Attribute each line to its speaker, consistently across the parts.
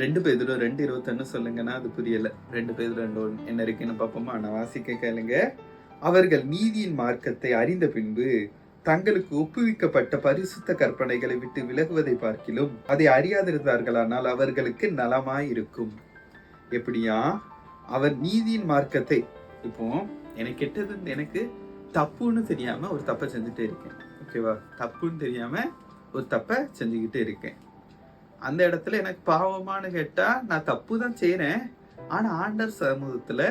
Speaker 1: ரெண்டு பேதுல ரெண்டு இருபத்தொன்னு சொல்லுங்கன்னா அது புரியல. ரெண்டு பேதில் ரெண்டு ஒன்று என்ன இருக்குன்னு பார்ப்போமா? நான் வாசிக்க கேளுங்க. அவர்கள் நீதியின் மார்க்கத்தை அறிந்த பின்பு தங்களுக்கு ஒப்புவிக்கப்பட்ட பரிசுத்த கற்பனைகளை விட்டு விலகுவதை பார்க்கிலும் அதை அறியாதிருந்தார்களானால் அவர்களுக்கு நலமாய் இருக்கும் எப்படியா? அவர் நீதியின் மார்க்கத்தை இப்போ எனக்கு கெட்டது எனக்கு தப்புன்னு தெரியாம ஒரு தப்பை செஞ்சுட்டே இருக்கேன். ஓகேவா? தப்புன்னு தெரியாம ஒரு தப்பை செஞ்சுக்கிட்டே இருக்கேன். அந்த இடத்துல எனக்கு பாவமானு கேட்டால் நான் தப்பு தான் செய்கிறேன் ஆனால் ஆண்டர் சமூகத்தில்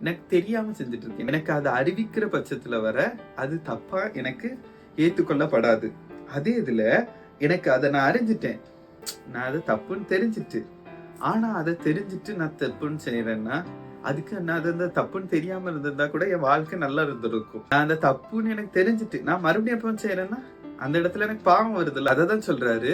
Speaker 1: எனக்கு தெரியாமல் செஞ்சுட்டு இருக்கேன் எனக்கு அதை அறிவிக்கிற பட்சத்தில் வர அது தப்பாக எனக்கு ஏற்றுக்கொள்ளப்படாது அதே இதில் எனக்கு அதை நான் அறிஞ்சிட்டேன். நான் அது தப்புன்னு தெரிஞ்சிட்டு. ஆனால் அதை தெரிஞ்சிட்டு நான் தப்புன்னு செய்கிறேன்னா அதுக்கு நான் அது அந்த தப்புன்னு தெரியாமல் இருந்திருந்தா கூட என் வாழ்க்கை நல்லா இருந்திருக்கும். நான் அந்த தப்புன்னு எனக்கு தெரிஞ்சிட்டு நான் மறுபடியும் எப்போ செய்கிறேன்னா அந்த இடத்துல எனக்கு பாவம் வருதுல்ல அதை தான் சொல்கிறாரு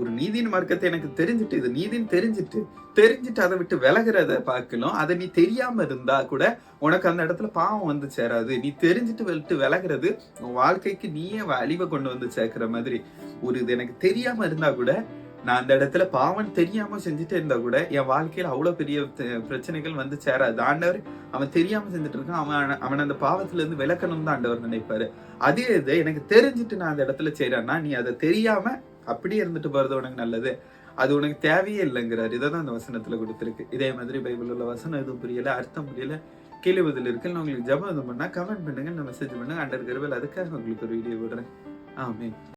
Speaker 1: ஒரு நீதியின் மார்க்கத்தை எனக்கு தெரிஞ்சுட்டு இது நீதின்னு தெரிஞ்சுட்டு தெரிஞ்சுட்டு அதை விட்டு விலகிறத பார்க்கணும். அதை நீ தெரியாம இருந்தா கூட உனக்கு அந்த இடத்துல பாவம் வந்து சேராது. நீ தெரிஞ்சுட்டு விட்டு விலகிறது உன் வாழ்க்கைக்கு நீயே அழிவை கொண்டு வந்து சேர்க்கிற மாதிரி. ஒரு இது எனக்கு தெரியாம இருந்தா கூட நான் அந்த இடத்துல பாவம் தெரியாம செஞ்சுட்டு இருந்தா கூட என் வாழ்க்கையில அவ்வளவு பெரிய பிரச்சனைகள் வந்து சேராது. ஆண்டவர் அவன் தெரியாம செஞ்சுட்டு இருக்கான். அவன் அவன் அந்த பாவத்துல இருந்து விளக்கணும் தான் ஆண்டவர் நினைப்பாரு. அதே இது எனக்கு தெரிஞ்சுட்டு நான் அந்த இடத்துல செய்யறேன்னா நீ அதை தெரியாம அப்படியே இருந்துட்டு போறது உனக்கு நல்லது. அது உனக்கு தேவையே இல்லைங்கிறாரு. இதை தான் அந்த வசனத்துல கொடுத்துருக்கு. இதே மாதிரி பைபிள் உள்ள வசனம் எதுவும் புரியல அர்த்தம் புரியல கீழே பதில் இருக்கு. நான் உங்களுக்கு ஜபம் எதுவும் பண்ணா கமெண்ட் பண்ணுங்க நான் மெசேஜ் பண்ணுங்க. அண்டர் கருவல் அதுக்காக உங்களுக்கு ஒரு வீடியோ விடுறேன் ஆமே